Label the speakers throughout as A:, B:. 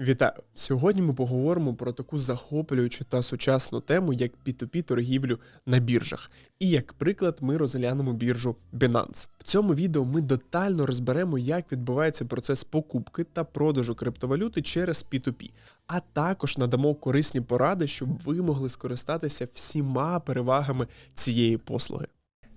A: Вітаю! Сьогодні ми поговоримо про таку захоплюючу та сучасну тему, як P2P торгівлю на біржах. І як приклад, ми розглянемо біржу Binance. В цьому відео ми детально розберемо, як відбувається процес покупки та продажу криптовалюти через P2P, а також надамо корисні поради, щоб ви могли скористатися всіма перевагами цієї послуги.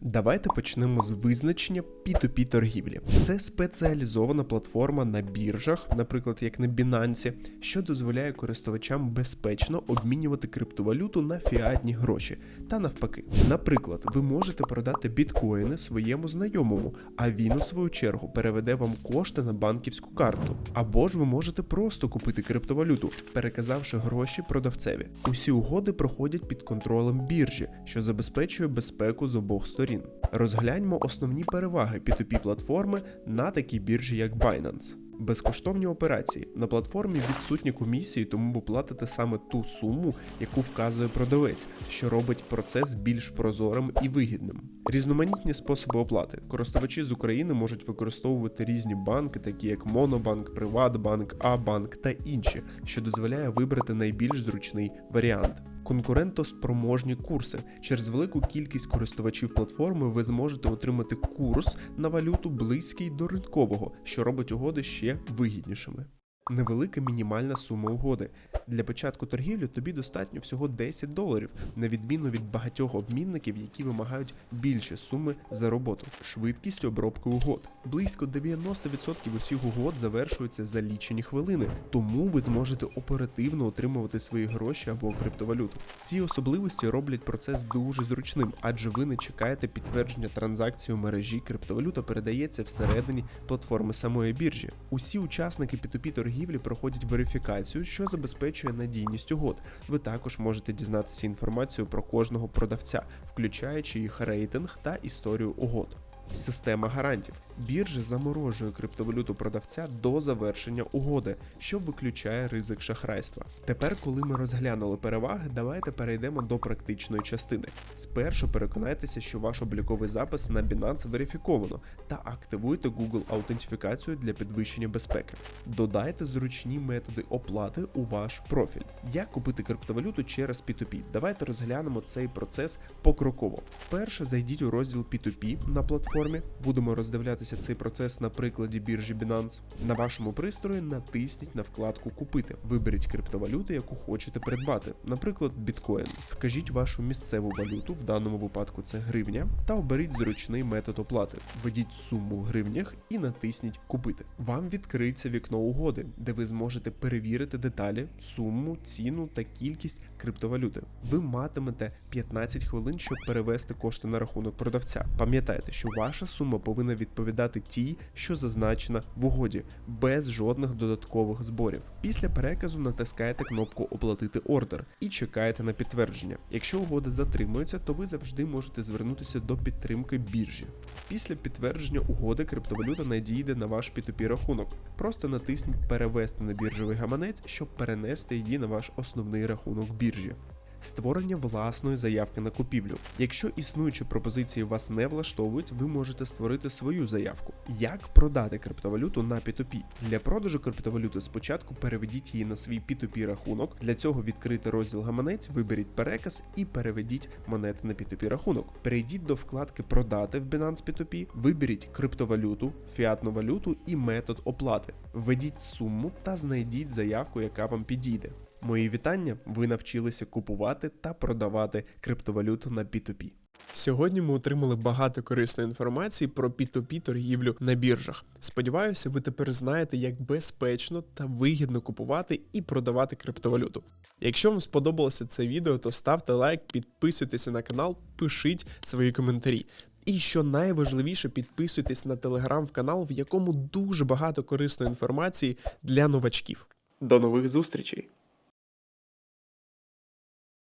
A: Давайте почнемо з визначення P2P торгівлі. Це спеціалізована платформа на біржах, наприклад, як на Binance, що дозволяє користувачам безпечно обмінювати криптовалюту на фіатні гроші. Та навпаки, наприклад, ви можете продати біткоїни своєму знайомому, а він у свою чергу переведе вам кошти на банківську карту. Або ж ви можете просто купити криптовалюту, переказавши гроші продавцеві. Усі угоди проходять під контролем біржі, що забезпечує безпеку з обох сторін. Розгляньмо основні переваги P2P платформи на такій біржі, як Binance. Безкоштовні операції на платформі відсутні комісії, тому ви платите саме ту суму, яку вказує продавець, що робить процес більш прозорим і вигідним. Різноманітні способи оплати. Користувачі з України можуть використовувати різні банки, такі як Монобанк, Приватбанк, А-банк та інші, що дозволяє вибрати найбільш зручний варіант. Конкурентоспроможні курси. Через велику кількість користувачів платформи ви зможете отримати курс на валюту близький до ринкового, що робить угоди ще вигіднішими. Невелика мінімальна сума угоди. Для початку торгівлі тобі достатньо всього 10 доларів, на відміну від багатьох обмінників, які вимагають більші суми за роботу. Швидкість обробки угод. Близько 90% усіх угод завершуються за лічені хвилини, тому ви зможете оперативно отримувати свої гроші або криптовалюту. Ці особливості роблять процес дуже зручним, адже ви не чекаєте підтвердження транзакції у мережі, криптовалюта передається всередині платформи самої біржі. Усі учасники P2P торгівлі проходять верифікацію, що забезпечує надійність угод. Ви також можете дізнатися інформацію про кожного продавця, включаючи їх рейтинг та історію угод. Система гарантів. Біржа заморожує криптовалюту продавця до завершення угоди, що виключає ризик шахрайства. Тепер, коли ми розглянули переваги, давайте перейдемо до практичної частини. Спершу переконайтеся, що ваш обліковий запис на Binance верифіковано, та активуйте Google аутентифікацію для підвищення безпеки. Додайте зручні методи оплати у ваш профіль. Як купити криптовалюту через P2P? Давайте розглянемо цей процес покроково. Перше, зайдіть у розділ P2P на платформі. Будемо роздивлятися цей процес на прикладі біржі Binance. На вашому пристрої натисніть на вкладку Купити. Виберіть криптовалюту, яку хочете придбати, наприклад, біткоін. Вкажіть вашу місцеву валюту, в даному випадку це гривня, та оберіть зручний метод оплати. Введіть суму в гривнях і натисніть Купити. Вам відкриється вікно угоди, де ви зможете перевірити деталі, суму, ціну та кількість криптовалюти. Ви матимете 15 хвилин, щоб перевести кошти на рахунок продавця. Пам'ятайте, що ваша сума повинна відповідати тій, що зазначена в угоді, без жодних додаткових зборів. Після переказу натискаєте кнопку Оплатити ордер і чекаєте на підтвердження. Якщо угода затримується, то ви завжди можете звернутися до підтримки біржі. Після підтвердження угоди криптовалюта надійде на ваш P2P рахунок. Просто натисніть Перевести на біржовий гаманець, щоб перенести її на ваш основний рахунок біржі. Створення власної заявки на купівлю. Якщо існуючі пропозиції вас не влаштовують, ви можете створити свою заявку. Як продати криптовалюту на P2P? Для продажу криптовалюти спочатку переведіть її на свій P2P рахунок. Для цього відкрити розділ гаманець, виберіть переказ і переведіть монети на P2P рахунок. Перейдіть до вкладки Продати в Binance P2P, виберіть криптовалюту, фіатну валюту і метод оплати. Введіть суму та знайдіть заявку, яка вам підійде. Мої вітання, ви навчилися купувати та продавати криптовалюту на P2P. Сьогодні ми отримали багато корисної інформації про P2P торгівлю на біржах. Сподіваюся, ви тепер знаєте, як безпечно та вигідно купувати і продавати криптовалюту. Якщо вам сподобалося це відео, то ставте лайк, підписуйтеся на канал, пишіть свої коментарі. І що найважливіше, підписуйтесь на телеграм-канал, в якому дуже багато корисної інформації для новачків. До нових зустрічей!